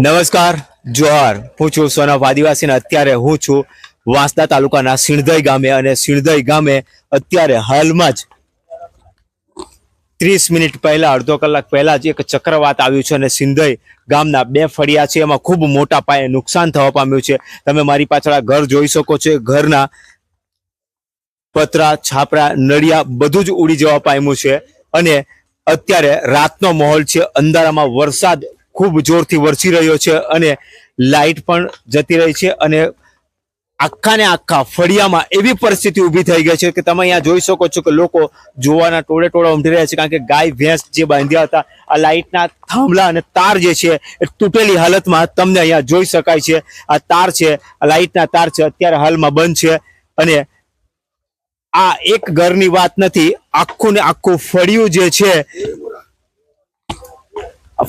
નમસ્કાર, જોહર. હું છું સોનફ આદિવાસી અત્યારે હું છું વાંસદા તાલુકાના સિણધઈ ગામે અને સિણધઈ ગામે અત્યારે હાલમાં જ ત્રીસ મિનિટ પહેલા, અડધો કલાક પહેલા જ એક ચક્રવાત આવ્યું છે અને સિંધઈ ગામના બે ફળિયા છે. એમાં ખૂબ મોટા પાયે નુકસાન થવા પામ્યું છે. તમે મારી પાછળ આ ઘર જોઈ શકો છો. ઘરના પતરા, છાપરા, નળિયા બધું જ ઉડી જવા પામ્યું છે. અને અત્યારે રાતનો માહોલ છે. અંધારામાં વરસાદ ખૂબ જોરથી વરસી રહ્યો છે અને લાઇટ પણ જતી રહી છે અને આખા ને આખા ફળિયામાં એવી પરિસ્થિતિ ઊભી થઈ ગઈ છે કે તમે અહીંયા જોઈ શકો છો કે લોકો જોવાના ટોળે ટોળા ઉમટી રહ્યા છે કારણ કે ગાય, ભેંસ જે બાંધ્યા હતા, આ લાઇટના થાંભલા અને તાર જે છે એ તૂટેલી હાલતમાં તમને અહીંયા જોઈ શકાય છે. આ તાર છે, આ લાઇટના તાર છે, અત્યારે હાલમાં બંધ છે અને આ એક ઘરની વાત નથી, આખું ને આખું ફળિયું જે છે,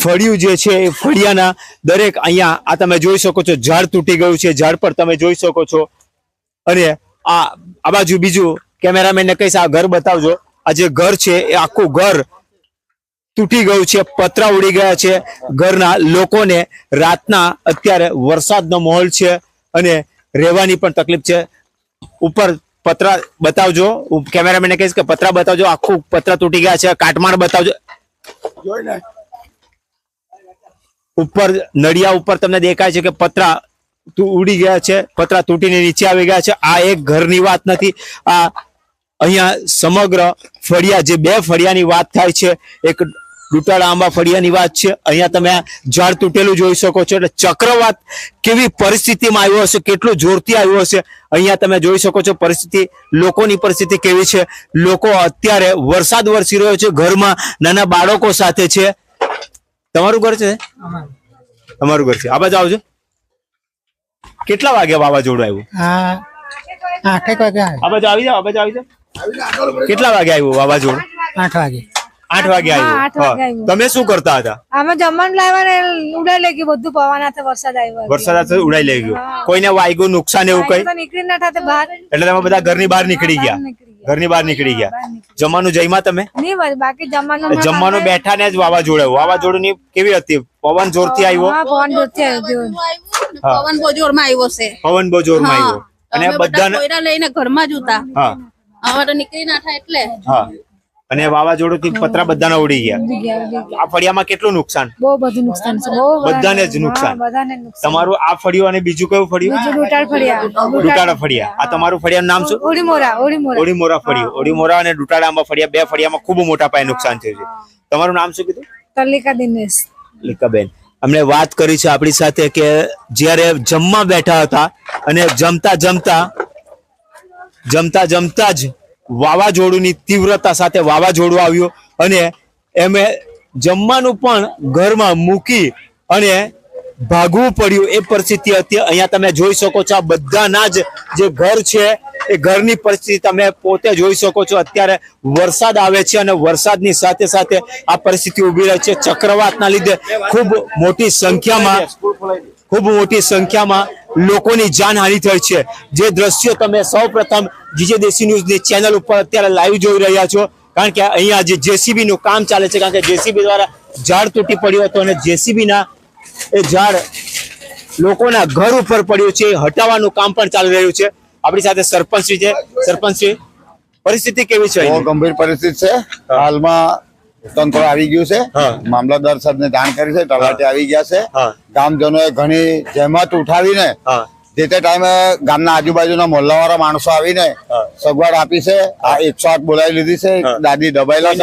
ફળિયું જે છે એ ફળિયાના દરેક અહીંયા આ તમે જોઈ શકો છો, ઝાડ તૂટી ગયું છે, ઝાડ પર તમે જોઈ શકો છો. અને આ આ બાજુ બીજું કેમેરામેનને કહીશ, આ ઘર બતાવજો. આ જે ઘર છે એ આખું ઘર તૂટી ગયું છે, પતરા ઉડી ગયા છે. ઘરના લોકોને રાતના અત્યારે વરસાદનો માહોલ છે અને રહેવાની પણ તકલીફ છે. ઉપર પતરા બતાવજો. કેમેરામેનને કહીશ કે પતરા બતાવજો. આખું પતરા તૂટી ગયા છે. કાટમાળ બતાવજો. ઉપર નડિયા ઉપર તમને દેખાય છે કે પતરા ઉડી ગયા છે. પતરા તૂટીને નીચે આવી ગયા છે. આ એક ઘરની વાત નથી. આ અહીંયા સમગ્ર ફળિયા, જે બે ફળિયાની વાત થાય છે. એક ડૂટાળા આંબા ફળિયાની વાત છે. અહીંયા તમે ઝાડ તૂટેલું જોઈ શકો છો. એટલે ચક્રવાત કેવી પરિસ્થિતિમાં આવ્યો હશે કેટલું જોરથી આવ્યો હશે અહીંયા તમે જોઈ શકો છો પરિસ્થિતિ લોકોની પરિસ્થિતિ કેવી છે. લોકો અત્યારે વરસાદ વરસી રહ્યો છે ઘરમાં નાના બાળકો સાથે છે. તમારું ઘર છે? તમારું ઘર છે. આ બાજુ આવજો. કેટલા વાગ્યા વાવાઝોડું આવ્યું? હા વાગે આ બાજુ આવી જાઓ આ બાજુ આવી જાઓ. કેટલા વાગે આવ્યું વાવાઝોડું? આઠ વાગે. આઠ વાગે આવ્યું. તમે શું કરતા હતા? અમે જમવાનું લાવ્યા ને ઉડાઈ લઈ ગયું બધું પવન હાથે વરસાદ આવ્યો વરસાદ સાથે ઉડાઈ લઈ ગયું. કોઈને વાગ્યું નુકસાન એવું કઈ? નીકળી ના થાય બહાર એટલે તમે બધા ઘરની બહાર નીકળી ગયા. ઘરની બહાર નીકળી ગયા. જમવાનું જઈમાં તમે? નહીં બાકી જમવાનું જમવાનું બેઠા ને જ વાવાઝોડું વાવાઝોડું ની કેવી હતી? પવન જોરથી આવ્યો? પવન જોર. થી આવ્યો પવન બહુ જોરમાં આવ્યો છે. પવન બહુ જોરમાં આવ્યો. અને બધા લઈને ઘરમાં જ હતા હા. હવે તો નીકળી ના થાય એટલે. હા. અને વાવાઝોડું પતરા બધાના ઉડી ગયા. આ ફળિયામાં કેટલું નુકસાન? બહુ બધું નુકસાન છે બધાને જ નુકસાન. તમારું આ ફળિયું અને બીજું કયું ફળિયું? બીજું ફળિયા. ડુટાળા ફળિયા. આ તમારું ફળિયાનું નામ શું? ઓડીમોરા ઓડીમોરા ફળિયું. ઓડીમોરા અને ડુટાળા આંબા ફળિયા બે ફળિયામાં ખૂબ મોટા પાયે નુકસાન થયું છે. તમારું નામ શું કીધું? તલિકા દિનેશ. લીકાબેન અમને વાત કરી છે આપણી સાથે કે જ્યારે જમવા બેઠા હતા અને જમતા જમતા જમતા જમતા જ વાવાઝોડુંની તીવ્રતા સાથે વાવાઝોડું આવ્યું અને એમે જમવાનું પણ ઘરમાં મૂકી અને ભાગવું પડ્યું. એ પરિસ્થિતિ હતી. અહીંયા તમે જોઈ શકો છો આ બધાના જ જે ઘર છે, એ ઘરની પરિસ્થિતિ તમે પોતે જોઈ શકો છો. અત્યારે વરસાદ આવે છે અને વરસાદની સાથે સાથે આ પરિસ્થિતિ ઊભી રહે છે. ચક્રવાતના લીધે ખૂબ મોટી સંખ્યામાં ખૂબ મોટી સંખ્યામાં લોકોની જાનહાનિ થઈ છે. જે દ્રશ્યો તમે સૌપ્રથમ જીજે દેશી ન્યૂઝની ચેનલ ઉપર અત્યારે લાઈવ જોઈ રહ્યા છો. કારણ કે અહીંયા જે જેસીબી નું કામ ચાલે છે કારણ કે જેસીબી દ્વારા ઝાડ તૂટી પડ્યું હતું અને જેસીબીના એ ઝાડ લોકોના ઘર ઉપર પડ્યું છે. એ હટાવવાનું કામ પણ ચાલી રહ્યું છે. આપણી સાથે સરપંચ છે. સરપંચશ્રી પરિસ્થિતિ કેવી છે બહુ ગંભીર પરિસ્થિતિ છે. હાલમાં તંત્ર આવી ગયું છે. મામલતદાર સાહેબ ને જાણ કરી છે તલાટી આવી ગયા છે. ગામજનો ગામજનોએ ઘણી જહેમત ઉઠાવીને જે તે ટાઈમે ગામના આજુબાજુના મોહલ્લાવાળા માણસો આવીને સગવડ આપી છે. આ એકસો આઠ બોલાવી લીધી છે. દાદી દબાયેલા છે.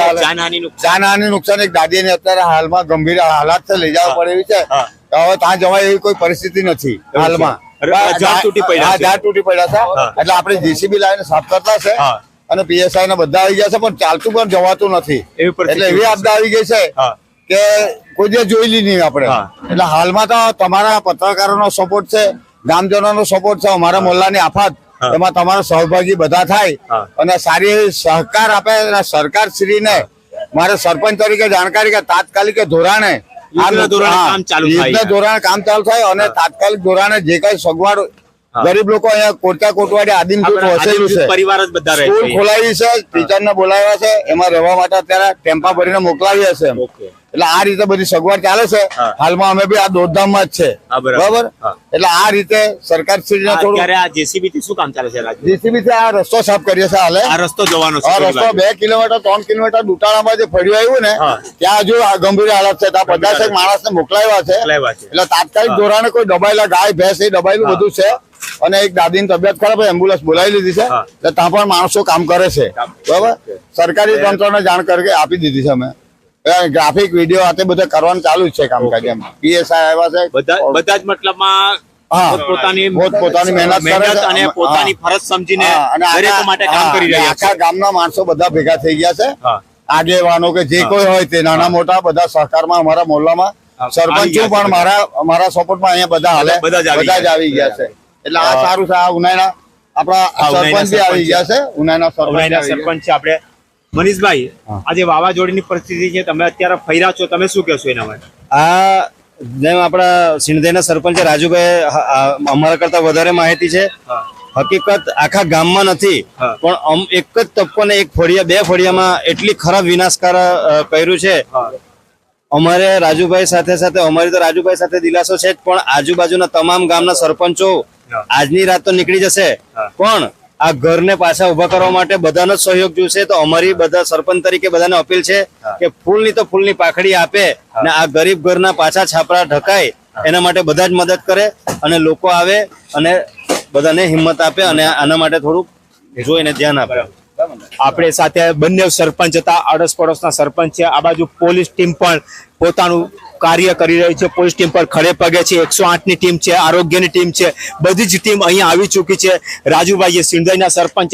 જાનહાની નુકસાન? એક દાદી ને અત્યારે હાલમાં ગંભીર હાલાત છે. લઈ જવા પડે એવી છે. તો હવે ત્યાં જવાય એવી કોઈ પરિસ્થિતિ નથી હાલમાં. ઝાડ તૂટી પડ્યા છે. એટલે આપણે જેસીબી લાવીને સાફ કરતા છે. હા. અને પીએસઆઈ ને બધા આવી ગયા છે પણ ચાલતું પણ જવાતું નથી. એટલે એવી આપદા આવી ગઈ છે કે કોઈ દિવસ જોયેલી નહીં આપણે. એટલે હાલમાં તો તમારા પત્રકારોનો સપોર્ટ છે ગામજનોનો સપોર્ટ છે અમારા મોલ્લાની આફત. એમાં તમારો સહભાગી બધા થાય અને સારી એવી સહકાર આપે અને સરકાર શ્રીને મારે સરપંચ તરીકે જાણકારી કે તાત્કાલિક ધોરણે. ધોરણે કામ ચાલુ થાય. અને તાત્કાલિક ધોરણે જે કઈ સગવડ ગરીબ લોકો અહીંયા કોટકા કોટવાડી આદિમ જૂથ વસેલું છે. પરિવાર જ બધા રહે સ્કૂલ ખોલાવી છે ટીચરને બોલાવ્યા છે એમાં રહેવા માટે અત્યારે ટેમ્પા ભરીને મોકલાવ્યા છે એટલે આ રીતે બધી સગવડ ચાલે છે. હાલમાં અમે બી આ દોડધામમાં જ છે. બરાબર. એટલે આ રીતે સરકાર શ્રીને થોડું આ જેસીબી થી શું કામ ચાલે છે જેસીબી થી આ રસ્તો સાફ કરીએ છે હાલે. આ રસ્તો જવાનો છે આ રસ્તો બે કિલોમીટર ત્રણ કિલોમીટર દુટાણામાં જે ફળ્યું આવ્યું ને ત્યાં હજુ આ ગંભીર હાલત છે. ત્યાં પચાસ એક માણસને ને છે. મોકલાવ્યા છે. એટલે તાત્કાલિક ધોરણે કોઈ દબાયેલા ગાય ભેંસ એ દબાયેલું બધું છે. અને એક દાદીની તબિયત ખરાબ એમ્બ્યુલન્સ બોલાવી લીધી છે. ત્યાં પણ માણસો કામ કરે છે. બરાબર? સરકારી તંત્રને જાણ કરી આપી દીધી છે અમે. ગ્રાફિક વીડિયો આ તે બધું કરવાનું ચાલુ જ છે કામકાજ એમ. પીએસઆઈ આવ્યા છે. બધા જ મતલબમાં હા. પોતપોતાની પોતપોતાની મહેનત કરે છે. અને પોતાની ફરજ સમજીને હા, અને દરેક માટે કામ કરી રહ્યા આખા છે. ગામના માણસો બધા ભેગા થઈ ગયા છે. આગેવાનો કે જે કોઈ હોય તે નાના મોટા બધા સહકારમાં અમારા મોહલ્લામાં સરપંચો પણ મારા મારા સપોર્ટમાં અહીંયા બધા હાલે. બધા જ આવી ગયા છે. એટલે આ સારું છે આ ઉનાયના આપણા સરપંચ આવી ગયા છે ઉનાયના સરપંચ. સરપંચ છે આપણે. મનીષભાઈ આજે વાવાઝોડાની પરિસ્થિતિ છે તમે અત્યારે ફર્યા છો તમે શું કહેશો એના માટે? આ જેમ આપણા સિંધેના સરપંચ રાજુભાઈ અમારા કરતા વધારે માહિતી છે. હકીકત આખા ગામમાં નથી પણ એક જ તબકો ને એક ફળિયા બે ફળિયામાં એટલી ખરાબ વિનાશકાર કર્યું છે. અમારે રાજુભાઈ સાથે સાથે અમારી તો રાજુભાઈ સાથે દિલાસો છે જ પણ આજુબાજુના તમામ ગામના સરપંચો. આજની રાત તો નીકળી જશે. પણ આ ઘરને પાછા ઊભા કરવા માટે બધાનો સહયોગ જોશે. તો અમારી બધા સરપંચ તરીકે બધાને અપીલ છે કે ફૂલની તો ફૂલની પાખડી આપે ને આ ગરીબ ઘરના પાછા છાપરા ઢકાય એના માટે બધા જ મદદ કરે અને લોકો આવે અને બધાને હિંમત આપે અને આના માટે થોડુંક જોઈને ધ્યાન આપે. આપણે સાથે બંને સરપંચ હતા આડોશ પડોશના સરપંચ છે. આ બાજુ પોલીસ ટીમ પણ પોતાનું કાર્ય કરી રહી છે. પોલીસ ટીમ પર ખડે પગે છે. એકસો આઠની ટીમ છે. આરોગ્યની ટીમ છે. બધી જ ટીમ અહીંયા આવી ચૂકી છે. રાજુભાઈ જે સિંધાઈના સરપંચ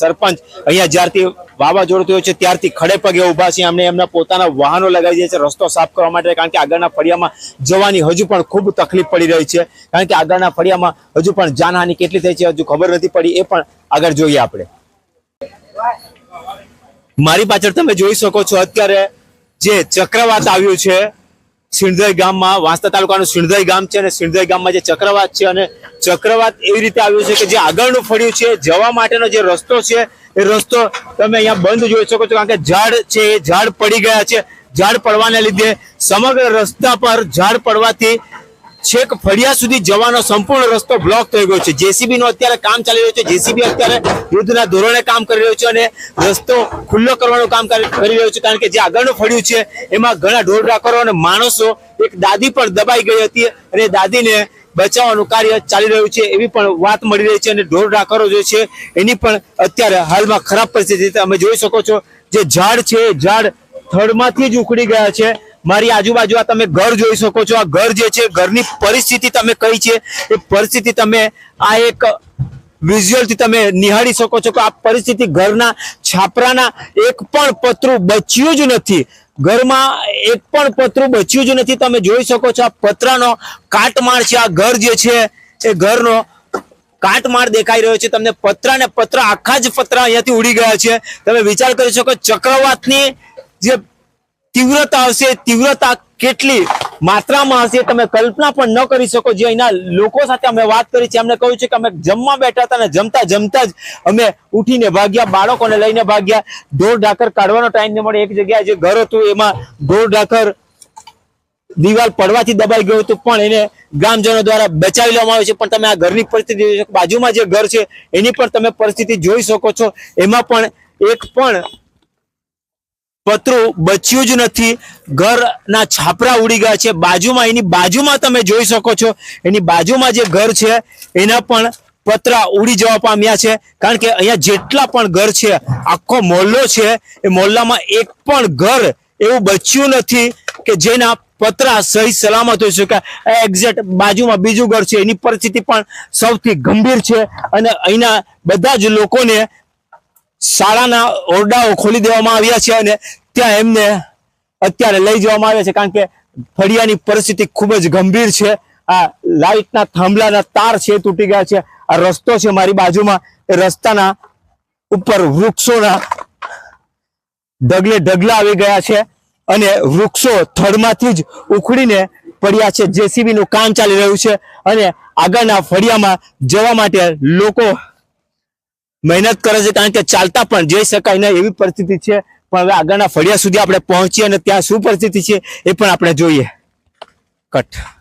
સરપંચ અહીંયા જ્યારથી વાવાઝોડું થયું છે, ત્યારથી ખડે પગે ઊભા છે. એમને એમના પોતાના વાહનો લગાવી દે છે. રસ્તો સાફ કરવા માટે, કારણ કે આગળના ફળિયામાં જવાની હજુ પણ ખૂબ તકલીફ પડી રહી છે. કારણ કે આગળના ફળિયામાં હજુ પણ જાનહાની કેટલી થઈ છે, હજુ ખબર નથી પડી. એ પણ આગળ જોઈએ આપણે. મારી પાછળ તમે જોઈ શકો છો, અત્યારે જે ચક્રવાત આવ્યું છે સિંધઈ ગામમાં, વાંસદા તાલુકાનું સિંધઈ ગામ છે અને સિંધઈ ગામમાં જે ચક્રવાત છે અને ચક્રવાત એવી રીતે આવ્યું છે કે જે આગળનું ફળ્યું છે, જવા માટેનો જે રસ્તો છે, એ રસ્તો તમે અહીંયા બંધ જોઈ શકો છો કારણ કે ઝાડ છે એ ઝાડ પડી ગયા છે. ઝાડ પડવાને લીધે સમગ્ર રસ્તા પર ઝાડ પડવાથી છેક ફળિયા સુધી જવાનો સંપૂર્ણ રસ્તો બ્લોક થઈ ગયો છે. જેસીબી નું અત્યારે કામ ચાલી રહ્યું છે. જેસીબી અત્યારે યુદ્ધના ધોરણે કામ કરી રહ્યું છે અને રસ્તો ખુલ્લો કરવાનું કામ કરી રહ્યું છે. કારણ કે જે આગળનું ફળ્યું છે, એમાં ઘણા ઢોર ઢાકરો અને માણસો, એક દાદી પણ દબાઈ ગઈ હતી અને દાદીને બચાવવાનું કાર્ય ચાલી રહ્યું છે એવી પણ વાત મળી રહી છે અને ઢોર ઢાકરો જે છે, એની પણ અત્યારે હાલમાં ખરાબ પરિસ્થિતિ તમે જોઈ શકો છો, જે ઝાડ છે ઝાડ થડમાંથી જ ઉખડી ગયા છે. મારી આજુબાજુ આ તમે ઘર જોઈ શકો છો. આ ઘર જે છે, ઘરની પરિસ્થિતિ તમે કઈ છે, એ પરિસ્થિતિ તમે આ એક વિઝ્યુઅલથી તમે નિહાળી શકો છો કે આ પરિસ્થિતિ ઘરના છાપરાના એક પણ પતરું બચ્યું જ નથી. ઘરમાં એક પણ પતરું બચ્યું જ નથી. તમે જોઈ શકો છો આ પતરાનો કાટમાળ છે. આ ઘર જે છે, એ ઘરનો કાટમાળ દેખાઈ રહ્યો છે. તમને પતરા ને પતરા, આખા જ પતરા અહીંયાથી ઉડી ગયા છે. તમે વિચાર કરી શકો ચક્રવાતની જે તીવ્રતા હશે તીવ્રતા કેટલી માત્રામાં હશે તમે કલ્પના પણ ન કરી શકો. જે અહીંના લોકો સાથે અમે વાત કરી છે અમને કહ્યું છે કે અમે જમવા બેઠા હતા અને જમતા જમતા જ અમે ઉઠીને ભાગ્યા, બાળકોને લઈને ભાગ્યા. ઢોર ઢાકર કાઢવાનો ટાઈમ ન મળે એક જગ્યાએ જે ઘર હતું, એમાં ઢોર ઢાકર દિવાલ પડવાથી દબાઈ ગયું હતું, પણ એને ગ્રામજનો દ્વારા બચાવી લેવામાં આવ્યું છે. પણ તમે આ ઘરની પરિસ્થિતિ બાજુમાં જે ઘર છે, એની પણ તમે પરિસ્થિતિ જોઈ શકો છો. એમાં પણ એક પણ પતરું બચ્યું જ નથી. ઘરના છાપરા ઉડી ગયા છે. બાજુમાં, એની બાજુમાં તમે જોઈ શકો છો. એની બાજુમાં જે ઘર છે, એના પણ પતરા ઉડી જવા પામ્યા છે. કારણ કે અહીંયા જેટલા પણ ઘર છે, આખો મોહલ્લો છે, એ મોહલ્લામાં એક પણ ઘર એવું બચ્યું નથી કે જેના પતરા સહી સલામત હોઈ શકે એક્ઝેક્ટ બાજુમાં બીજું ઘર છે. એની પરિસ્થિતિ પણ સૌથી ગંભીર છે. અને અહીંના બધા જ લોકોને શાળાના ઓરડાઓ ખોલી દેવામાં આવ્યા છે અને ત્યાં એમને અત્યારે લઈ જવામાં આવ્યા છે કારણ કે ફળિયાની પરિસ્થિતિ ખૂબ જ ગંભીર છે. આ લાઇટના થાંભલાના તાર છે, તૂટી ગયા છે. આ રસ્તો છે મારી બાજુમાં. એ રસ્તાના ઉપર વૃક્ષોના ઢગલે ઢગલા આવી ગયા છે અને વૃક્ષો થડમાંથી જ ઉખડીને પડ્યા છે. જેસીબી નું કામ ચાલી રહ્યું છે અને આગળના ફળિયામાં જવા માટે લોકો મહેનત કરે છે કારણ કે ચાલતા પણ જઈ શકાય નહીં એવી પરિસ્થિતિ છે. પણ હવે આગળના ફળિયા સુધી આપણે પહોંચીએ અને ત્યાં શું પરિસ્થિતિ છે એ પણ આપણે જોઈએ. કટ